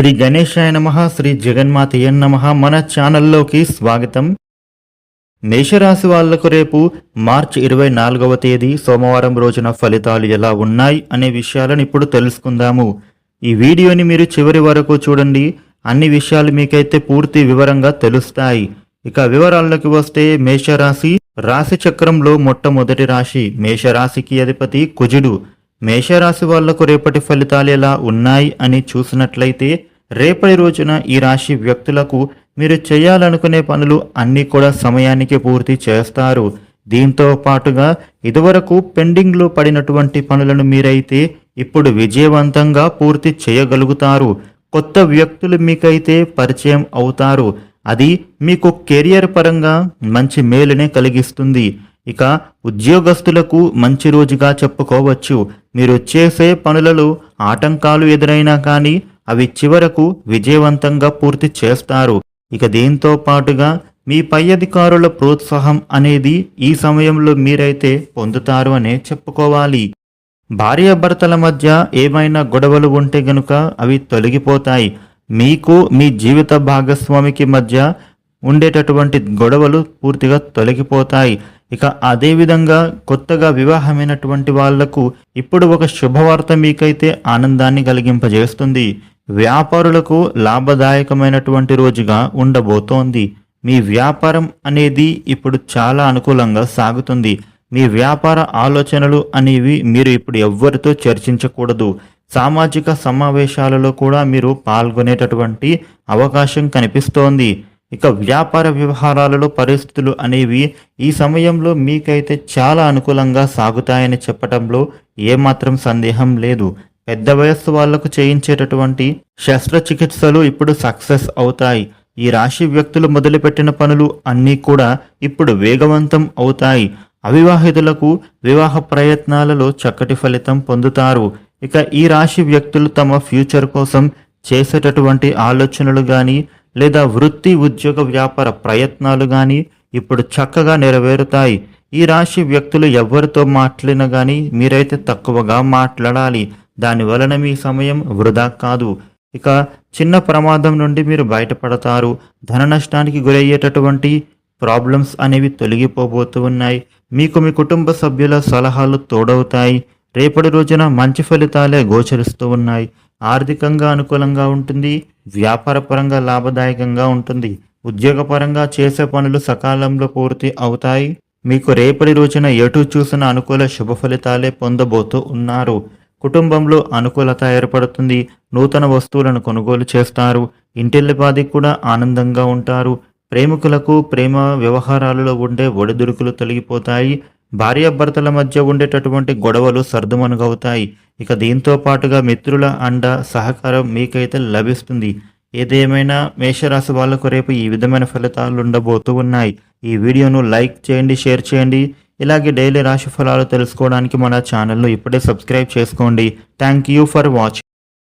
శ్రీ గణేశాయ నమ శ్రీ జగన్మాతయ్య నమ మన ఛానల్లోకి స్వాగతం. మేషరాశి వాళ్ళకు రేపు మార్చి ఇరవై నాలుగవ తేదీ సోమవారం రోజున ఫలితాలు ఎలా ఉన్నాయి అనే విషయాలను ఇప్పుడు తెలుసుకుందాము. ఈ వీడియోని మీరు చివరి వరకు చూడండి. అన్ని విషయాలు మీకైతే పూర్తి వివరంగా తెలుస్తాయి. ఇక వివరాల్లోకి వస్తే మేషరాశి రాశి చక్రంలో మొట్టమొదటి రాశి మేషరాశికి అధిపతి కుజుడు. మేషరాశి వాళ్ళకు రేపటి ఫలితాలు ఎలా ఉన్నాయి అని చూసినట్లయితే రేపటి రోజున ఈ రాశి వ్యక్తులకు మీరు చేయాలనుకునే పనులు అన్నీ కూడా సమయానికి పూర్తి చేస్తారు. దీంతో పాటుగా ఇదివరకు పెండింగ్లో పడినటువంటి పనులను మీరైతే ఇప్పుడు విజయవంతంగా పూర్తి చేయగలుగుతారు. కొత్త వ్యక్తులు మీకైతే పరిచయం అవుతారు. అది మీకు కెరియర్ పరంగా మంచి మేలునే కలిగిస్తుంది. ఇక ఉద్యోగస్తులకు మంచి రోజుగా చెప్పుకోవచ్చు. మీరు చేసే పనులలో ఆటంకాలు ఎదురైనా కానీ అవి చివరకు విజయవంతంగా పూర్తి చేస్తారు. ఇక దీంతో పాటుగా మీ పై అధికారుల ప్రోత్సాహం అనేది ఈ సమయంలో మీరైతే పొందుతారు అనే చెప్పుకోవాలి. భార్యాభర్తల మధ్య ఏమైనా గొడవలు ఉంటే గనుక అవి తొలగిపోతాయి. మీకు మీ జీవిత భాగస్వామికి మధ్య ఉండేటటువంటి గొడవలు పూర్తిగా తొలగిపోతాయి. ఇక అదేవిధంగా కొత్తగా వివాహమైనటువంటి వాళ్ళకు ఇప్పుడు ఒక శుభవార్త మీకైతే ఆనందాన్ని కలిగింపజేస్తుంది. వ్యాపారులకు లాభదాయకమైనటువంటి రోజుగా ఉండబోతోంది. మీ వ్యాపారం అనేది ఇప్పుడు చాలా అనుకూలంగా సాగుతుంది. మీ వ్యాపార ఆలోచనలు అనేవి మీరు ఇప్పుడు ఎవ్వరితో చర్చించకూడదు. సామాజిక సమావేశాలలో కూడా మీరు పాల్గొనేటటువంటి అవకాశం కనిపిస్తోంది. ఇక వ్యాపార వ్యవహారాలలో పరిస్థితులు అనేవి ఈ సమయంలో మీకైతే చాలా అనుకూలంగా సాగుతాయని చెప్పటంలో ఏమాత్రం సందేహం లేదు. పెద్ద వయస్సు వాళ్ళకు చేయించేటటువంటి శస్త్రచికిత్సలు ఇప్పుడు సక్సెస్ అవుతాయి. ఈ రాశి వ్యక్తులు మొదలుపెట్టిన పనులు అన్నీ కూడా ఇప్పుడు వేగవంతం అవుతాయి. అవివాహితులకు వివాహ ప్రయత్నాలలో చక్కటి ఫలితం పొందుతారు. ఇక ఈ రాశి వ్యక్తులు తమ ఫ్యూచర్ కోసం చేసేటటువంటి ఆలోచనలు కానీ లేదా వృత్తి ఉద్యోగ వ్యాపార ప్రయత్నాలు కానీ ఇప్పుడు చక్కగా నెరవేరుతాయి. ఈ రాశి వ్యక్తులు ఎవరితో మాట్లాడినా కానీ మీరైతే తక్కువగా మాట్లాడాలి. దాని వలన మీ సమయం వృధా కాదు. ఇక చిన్న ప్రమాదం నుండి మీరు బయటపడతారు. ధన నష్టానికి గురయ్యేటటువంటి ప్రాబ్లమ్స్ అనేవి తొలగిపోబోతూ ఉన్నాయి. మీకు మీ కుటుంబ సభ్యుల సలహాలు తోడవుతాయి. రేపటి రోజున మంచి ఫలితాలే గోచరిస్తూ ఉన్నాయి. ఆర్థికంగా అనుకూలంగా ఉంటుంది. వ్యాపారపరంగా లాభదాయకంగా ఉంటుంది. ఉద్యోగపరంగా చేసే పనులు సకాలంలో పూర్తి అవుతాయి. మీకు రేపటి రోజున ఎటు చూసిన అనుకూల శుభ ఫలితాలే పొందబోతూ ఉన్నారు. కుటుంబంలో అనుకూలత ఏర్పడుతుంది. నూతన వస్తువులను కొనుగోలు చేస్తారు. ఇంటిల్లిపాది కూడా ఆనందంగా ఉంటారు. ప్రేమికులకు ప్రేమ వ్యవహారాలలో ఉండే ఒడిదుడుకులు తొలగిపోతాయి. భార్యాభర్తల మధ్య ఉండేటటువంటి గొడవలు సర్దుమనుగవుతాయి ఇక దీంతో పాటుగా మిత్రుల అండ సహకారం మీకైతే లభిస్తుంది. ఏదేమైనా మేషరాశి వాళ్ళకు రేపు ఈ విధమైన ఫలితాలు ఉండబోతూ ఉన్నాయి. ఈ వీడియోను లైక్ చేయండి షేర్ చేయండి. ఇలాగే డైలీ రాశి ఫలాలు తెలుసుకోవడానికి మన ఛానల్ను ఇప్పుడే సబ్స్క్రైబ్ చేసుకోండి. Thank you for watching